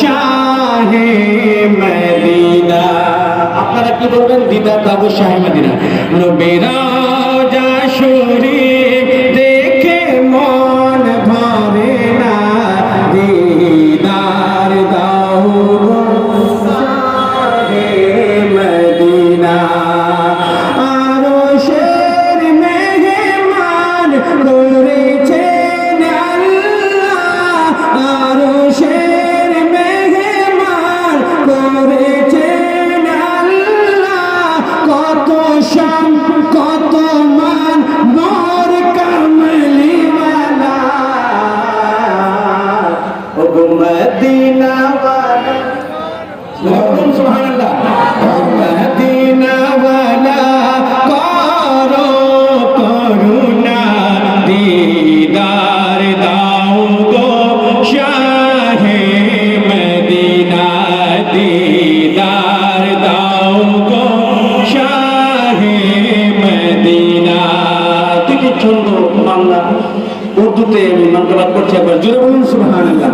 শাহে Medina. আপনারা কি বলবেন? দিদা বাবু শাহে মদিনা। নবীরা যা শরীফ ও গো মদিনাওয়ালা সুবহানাল্লাহ। মদিনাওয়ালা করো করুণা দিদার দাও গো শাহে মদিনা দিদার দাও গো শাহে মদিনা। থেকে ছন্দ বাংলা উর্দুতে আমি মন্তব্য করছি একবার। জোরে বলুন সুবহানাল্লাহ।